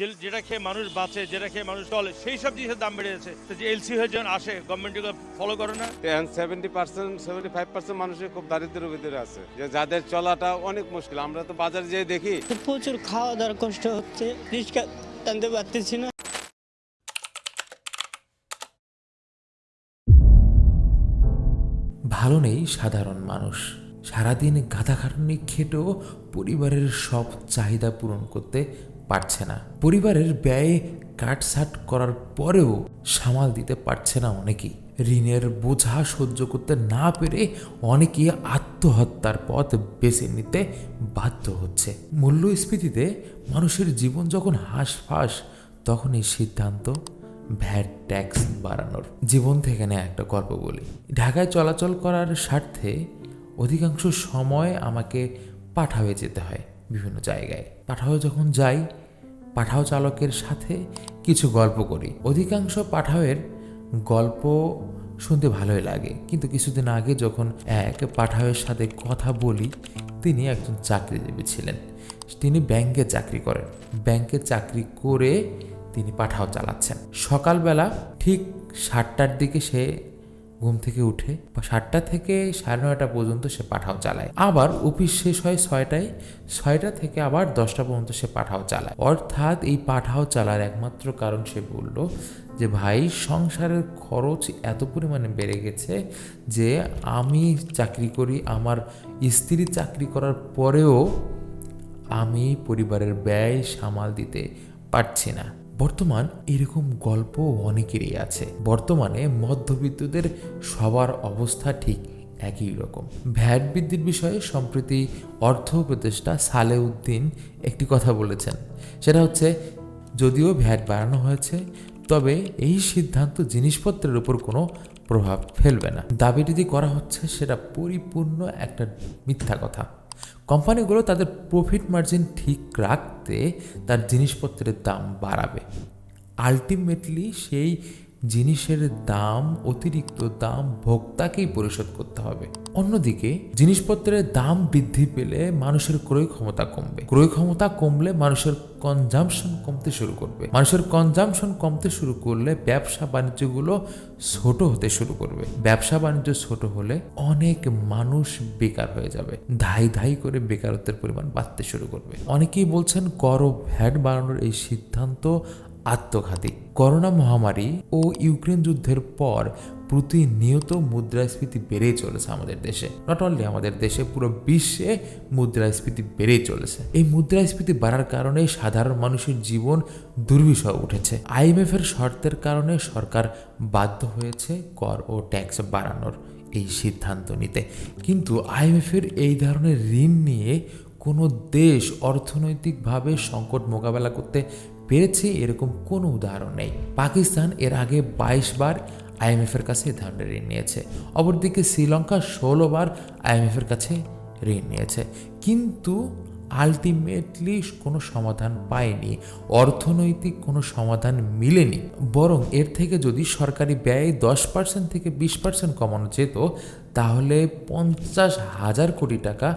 যে- যেটা খেয়ে মানুষ বাঁচে যেটা খেয়ে মানুষ চলে সেই সব জিনিসের দাম বেড়ে যাচ্ছে। যে এলসি হয়ে যখন আসে গভর্নমেন্ট ফলো করে না? Seventy percent seventy five percent মানুষের খুব দারিদ্রের ভিতরে আছে। যে যাদের চলাটা অনেক মুশকিল আমরা তো বাজারে যেয়ে দেখি। প্রচুর খাওয়া দাওয়ার কষ্ট হচ্ছে রিক্সা টানতে পারতেছি না। ভালো নেই সাধারণ মানুষ। সারাদিন গাদাখাটনি খেটেও পরিবারের সব চাহিদা পূরণ করতে পারছে না। পরিবারের ব্যয়ে কাটসাট করার পরেও সামাল দিতে পারছে না অনেকেই। ঋণের বোঝা সহ্য করতে না পেরে অনেকেই আত্মহত্যার পথ বেছে নিতে বাধ্য হচ্ছে। মূল্যস্ফীতিতে মানুষের জীবন যখন হাঁসফাঁস তখন এই সিদ্ধান্ত ভ্যাট ট্যাক্স বাড়ানোর। জীবন থেকে নেয় একটা গল্প বলি। ঢাকায় চলাচল করার স্বার্থে অধিকাংশ সময় আমাকে পাঠাবে যেতে হয়। বিভিন্ন জায়গায়। পাঠাও যখন যাই, পাঠাও চালকের সাথে কিছু গল্প করি। অধিকাংশ পাঠাওয়ের গল্প শুনতে ভালোই লাগে। কিন্তু কিছুদিন আগে যখন এক পাঠাওয়ের সাথে কথা বলি, তিনি একজন চাকরিজীবী ছিলেন। তিনি ব্যাংকে চাকরি করেন। ব্যাংকে চাকরি করে তিনি পাঠাও চালাচ্ছেন। সকালবেলা ঠিক সাতটার দিকে সে ঘুম থেকে উঠে সাতটা থেকে সাড়ে নয়টা পর্যন্ত সে পাঠাও চালায়। আবার অফিস শেষ হয় ছয়টায়, ছয়টা থেকে আবার দশটা পর্যন্ত সে পাঠাও চালায়। অর্থাৎ এই পাঠাও চালার একমাত্র কারণ সে বলল যে, ভাই, সংসারের খরচ এত পরিমাণে বেড়ে গেছে যে আমি চাকরি করি, আমার স্ত্রী চাকরি করার পরেও আমি পরিবারের ব্যয় সামাল দিতে পারছি না। বর্তমান এরকম গল্প অনেকেরই আছে। বর্তমানে মধ্যবিত্তদের সবার অবস্থা ঠিক একই রকম। ভ্যাট বৃদ্ধির বিষয়ে সম্প্রতি অর্থ উপদেষ্টা সালেউদ্দিন একটি কথা বলেছেন। সেটা হচ্ছে, যদিও ভ্যাট বাড়ানো হয়েছে, তবে এই সিদ্ধান্ত জিনিসপত্রের উপর কোনো প্রভাব ফেলবে না। দাবিটি করা হচ্ছে, সেটা পরিপূর্ণ একটা মিথ্যা কথা। কোম্পানিগুলো তাদের প্রফিট মার্জিন ঠিক রাখতে তার জিনিসপত্রের দাম বাড়াবে। আলটিমেটলি সেই জিনিসের দাম, অতিরিক্ত দাম ভোক্তাকেই পরিশোধ করতে হবে। অন্যদিকে, জিনিসপত্রের দাম বৃদ্ধি পেলে মানুষের ক্রয় ক্ষমতা কমবে। ক্রয় ক্ষমতা কমলে মানুষের কনজামশন কমতে শুরু করবে। মানুষের কনজামশন কমতে শুরু করলে ব্যবসা বাণিজ্যগুলো ছোট হতে শুরু করবে। ব্যবসা বাণিজ্য ছোট হলে অনেক মানুষ বেকার হয়ে যাবে। ধাই ধাই করে বেকারত্বের পরিমাণ বাড়তে শুরু করবে। অনেকেই বলছেন, কর, ভ্যাট বাড়ানোর এই সিদ্ধান্ত আত্মঘাতী। করোনা মহামারী ও ইউক্রেন যুদ্ধের পর প্রতিনিয়ত মুদ্রাস্ফীতি বেড়েই চলেছে আমাদের দেশে। নট অনলি আমাদের দেশে, পুরো বিশ্বে মুদ্রাস্ফীতি বেড়েই চলেছে। এই মুদ্রাস্ফীতি বাড়ার কারণে সাধারণ মানুষের জীবন দুর্বিষহ উঠেছে। আইএমএফ এর শর্তের কারণে সরকার বাধ্য হয়েছে কর ও ট্যাক্স বাড়ানোর এই সিদ্ধান্ত নিতে। কিন্তু আইএমএফের এই ধরনের ঋণ নিয়ে কোনো দেশ অর্থনৈতিকভাবে সংকট মোকাবেলা করতে পেরেছে এরকম কোনো উদাহরণ নেই। পাকিস্তান এর আগে বাইশ বার আইএমএফের কাছে ধরনের ঋণ নিয়েছে। অপরদিকে শ্রীলঙ্কা ষোলো বার আইএমএফের কাছে ঋণ নিয়েছে। কিন্তু আলটিমেটলি কোনো সমাধান পায়নি। অর্থনৈতিক কোনো সমাধান মিলেনি। বরং এর থেকে যদি সরকারি ব্যয় দশ পার্সেন্ট থেকে বিশ পার্সেন্ট কমানো যেত, তাহলে পঞ্চাশ হাজার কোটি টাকা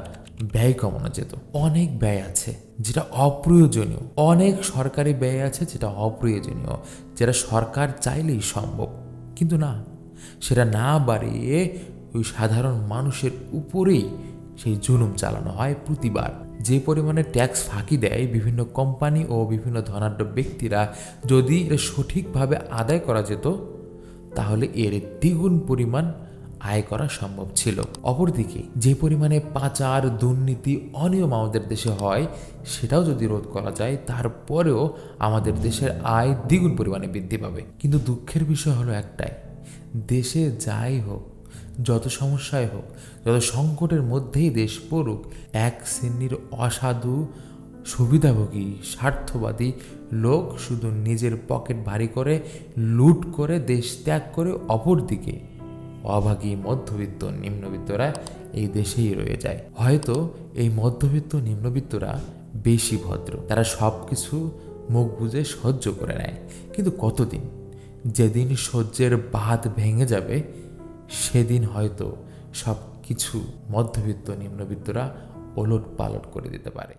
ব্যয় কমানো যেত। অনেক ব্যয় আছে যেটা অপ্রয়োজনীয়। অনেক সরকারি ব্যয় আছে যেটা অপ্রয়োজনীয়। যেটা সরকার চাইলেই সম্ভব। কিন্তু না, সেটা না বাড়িয়ে ওই সাধারণ মানুষের উপরেই সেই জুলুম চালানো হয় প্রতিবার। যে পরিমাণে ট্যাক্স ফাঁকি দেয় বিভিন্ন কোম্পানি ও বিভিন্ন ধনাঢ্য ব্যক্তিরা, যদি এটা সঠিকভাবে আদায় করা যেত, তাহলে এর দ্বিগুণ পরিমাণ আয় করা সম্ভব ছিল। অপরদিকে, যে পরিমাণে পাচার, দুর্নীতি, অনিয়ম আমাদের দেশে হয়, সেটাও যদি রোধ করা যায়, তারপরেও আমাদের দেশের আয় দ্বিগুণ পরিমাণে বৃদ্ধি পাবে। কিন্তু দুঃখের বিষয় হলো একটাই, দেশে যাই হোক, যত সমস্যায় হোক, যত সংকটের মধ্যেই দেশ পড়ুক, এক শ্রেণির অসাধু, সুবিধাভোগী, স্বার্থবাদী লোক শুধু নিজের পকেট ভারী করে, লুট করে, দেশ ত্যাগ করে অপরদিকে অভাগী মধ্যবিত্ত নিম্নবিত্তরা এই দেশেই রয়ে যায়। হয়তো এই মধ্যবিত্ত নিম্নবিত্তরা বেশি ভদ্র। তারা সব কিছু মুখ বুঝে সহ্য করে নেয়। কিন্তু কতদিন? যেদিন সহ্যের বাঁধ ভেঙে যাবে, সেদিন হয়তো সব কিছু মধ্যবিত্ত নিম্নবিত্তরা ওলট পালট করে দিতে পারে।